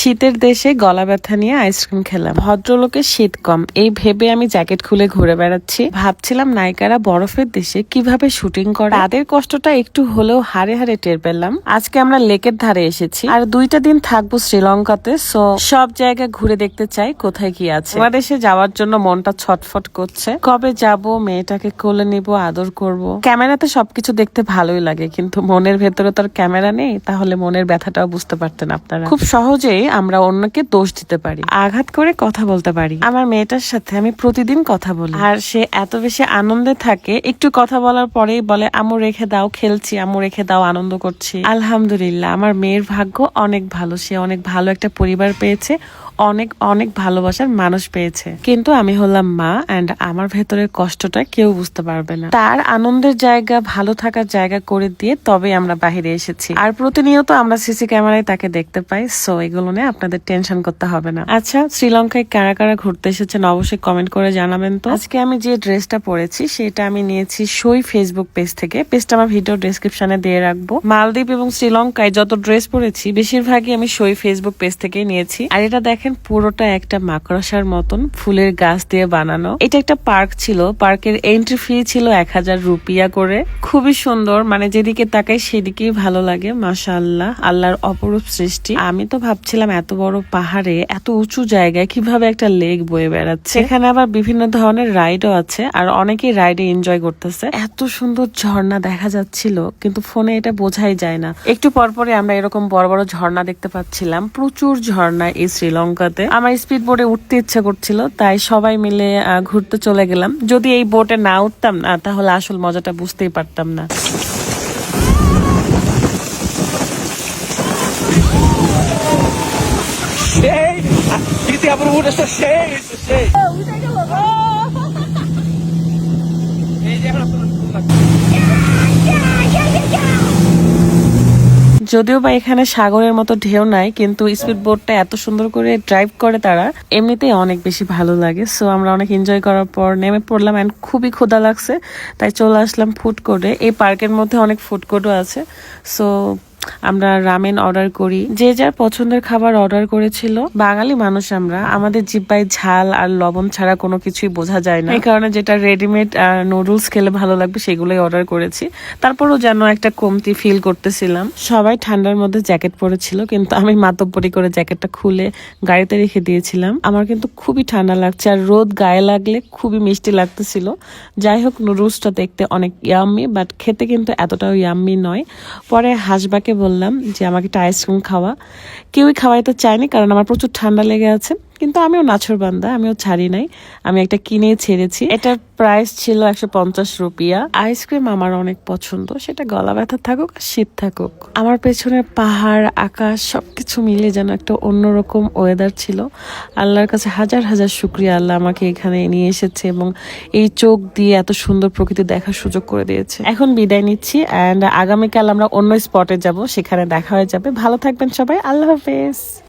শীতের দেশে গলা ব্যথা নিয়ে আইসক্রিম খেলাম। ভদ্রলোকের শীত কম। এই ভেবে আমি জ্যাকেট খুলে ঘুরে বেড়াচ্ছি। ভাবছিলাম নায়িকারা বরফের দেশে কীভাবে শুটিং করে। তাদের কষ্টটা একটু হলেও হারে হারে টের পেলাম। আজকে আমরা লেকের ধারে এসেছি। আর দুইটা দিন থাকব শ্রীলঙ্কাতে, সো সব জায়গা ঘুরে দেখতে চাই কোথায় কি আছে। বাংলাদেশে যাওয়ার জন্য মনটা ছটফট করছে। কবে যাব, মেয়েটাকে কোলে নিব, আদর করব। ক্যামেরাতে সবকিছু দেখতে ভালোই লাগে, কিন্তু মনের ভেতরে তো আর ক্যামেরা নেই, তাহলে মনের ব্যথাটাও বুঝতে পারতেন আপনারা। খুব সহজেই আমরা অন্যকে দোষ দিতে পারি। আঘাত করে কথা বলতে পারি। আমার মেয়েটার সাথে আমি প্রতিদিন কথা বলি। আর সে এত বেশি আনন্দে থাকে, একটু কথা বলার পরেই বলে আমু রেখে দাও, খেলছি আমু রেখে দাও, আনন্দ করছি। আলহামদুলিল্লাহ, আমার মেয়ের ভাগ্য অনেক ভালো। সে অনেক ভালো একটা পরিবার পেয়েছে। অনেক অনেক ভালোবাসার মানুষ পেয়েছে। কিন্তু আমি হলাম মা অ্যান্ড আমার ভেতরের কষ্টটা কেউ বুঝতে পারবে না। তার আনন্দের জায়গা, ভালো থাকার জায়গা করে দিয়ে তবে আমরা বাহিরে এসেছি। আর প্রতিনিয়ত আমরা সিসি ক্যামেরায় তাকে দেখতে পাই সো এগুলো নিয়ে আপনাদের টেনশন করতে হবে না। আচ্ছা শ্রীলঙ্কায় কারা কারা ঘুরতে এসেছেন অবশ্যই কমেন্ট করে জানাবেন তো। আজকে আমি যে ড্রেসটা পরেছি, সেটা আমি নিয়েছি সই ফেসবুক পেজ থেকে। পেজটা আমার ভিডিও ডেসক্রিপশনে দিয়ে রাখব। মালদ্বীপ এবং শ্রীলঙ্কায় যত ড্রেস পরেছি, বেশিরভাগই আমি সই ফেসবুক পেজ থেকেই নিয়েছি। আর এটা দেখেন পুরোটা একটা মাকড়সার মতন ফুলের গাছ দিয়ে বানানো। এটা একটা পার্ক ছিল। পার্কের এন্ট্রি ফি ছিল এক হাজার রুপিয়া করে। খুবই সুন্দর। মানে যেদিকে তাকাই সেদিকেই ভালো লাগে। মাশাআল্লাহ। আল্লাহর অপরূপ সৃষ্টি। আমি তো ভাবছিলাম এত বড় পাহাড়ে, এত উঁচু জায়গায় কীভাবে একটা লেক বয়ে বেড়াচ্ছে। এখানে আবার বিভিন্ন ধরনের রাইডও আছে। আর অনেকেই রাইডে এনজয় করতেছে। এত সুন্দর ঝর্ণা দেখা যাচ্ছিল, কিন্তু ফোনে এটা বোঝাই যায় না। একটু পরপরে আমরা এরকম বড় বড় ঝর্ণা দেখতে পাচ্ছিলাম। প্রচুর ঝর্ণা এই শ্রীলঙ্কাতে আমার স্পিড বোটে উঠতে ইচ্ছে করছিল, তাই সবাই মিলে ঘুরতে চলে গেলাম যদি এই বোটে না উঠতাম না, তাহলে আসল মজাটা বুঝতেই পারতাম না Cheio! Aqui tem a shade! It's a está যদিও বা এখানে সাগরের মতো ঢেউ নাই, কিন্তু স্পিড বোটটা এত সুন্দর করে ড্রাইভ করে তারা, এমনিতেই অনেক বেশি ভালো লাগে। সো আমরা অনেক এনজয় করার পর নেমে পড়লাম অ্যান্ড খুবই ক্ষুধা লাগছে। তাই চলে আসলাম ফুড কোর্টে এই পার্কের মধ্যে অনেক ফুড কোর্টও আছে। সো আমরা রামেন অর্ডার করি। যে যার পছন্দের খাবার অর্ডার করেছিল। বাঙালি মানুষ আমরা। আমাদের জিব্বায় ঝাল আর লবণ ছাড়া কোনো কিছুই বোঝা যায় না। এই কারণে যেটা রেডিমেড নুডলস খেলে ভালো লাগবে সেগুলোই অর্ডার করেছি। তারপরও যেন একটা কমতি ফিল করতেছিলাম। সবাই ঠান্ডার মধ্যে জ্যাকেট পরেছিল, কিন্তু আমি মাতব্বরি করে জ্যাকেটটা খুলে গাড়িতে রেখে দিয়েছিলাম। আমার কিন্তু খুবই ঠান্ডা লাগছে আর রোদ গায়ে লাগলে খুবই মিষ্টি লাগতেছিল। যাই হোক নুডলসটা দেখতে অনেক ইয়াম্মি বাট খেতে কিন্তু এতটাও ইয়াম্মি নয়। পরে হাসবাকে বললাম যে আমাকে একটা আইসক্রিম খাওয়া। কেউই খাওয়াইতে চায়নি, কারণ আমার প্রচুর ঠান্ডা লেগে আছে। কিন্তু আমিও নাছর বান্দা, আমিও ছাড়ি নাই। আমি একটা কিনে ছেড়েছি। এটার প্রাইস ছিল একশো পঞ্চাশ রুপিয়া। আইসক্রিম আমার অনেক পছন্দ। সেটা গলা ব্যথা থাকুক আর শীত থাকুক। আমার পেছনে পাহাড়, আকাশ সব কিছু মিলে যেন একটা অন্যরকম ওয়েদার ছিল। আল্লাহর কাছে হাজার হাজার শুক্রিয়া। আল্লাহ আমাকে এখানে নিয়ে এসেছে এবং এই চোখ দিয়ে এত সুন্দর প্রকৃতি দেখার সুযোগ করে দিয়েছে। এখন বিদায় নিচ্ছি অ্যান্ড আগামীকাল আমরা অন্য স্পটে যাব। সেখানে দেখা হয়ে যাবে। ভালো থাকবেন সবাই। আল্লাহ হাফেজ।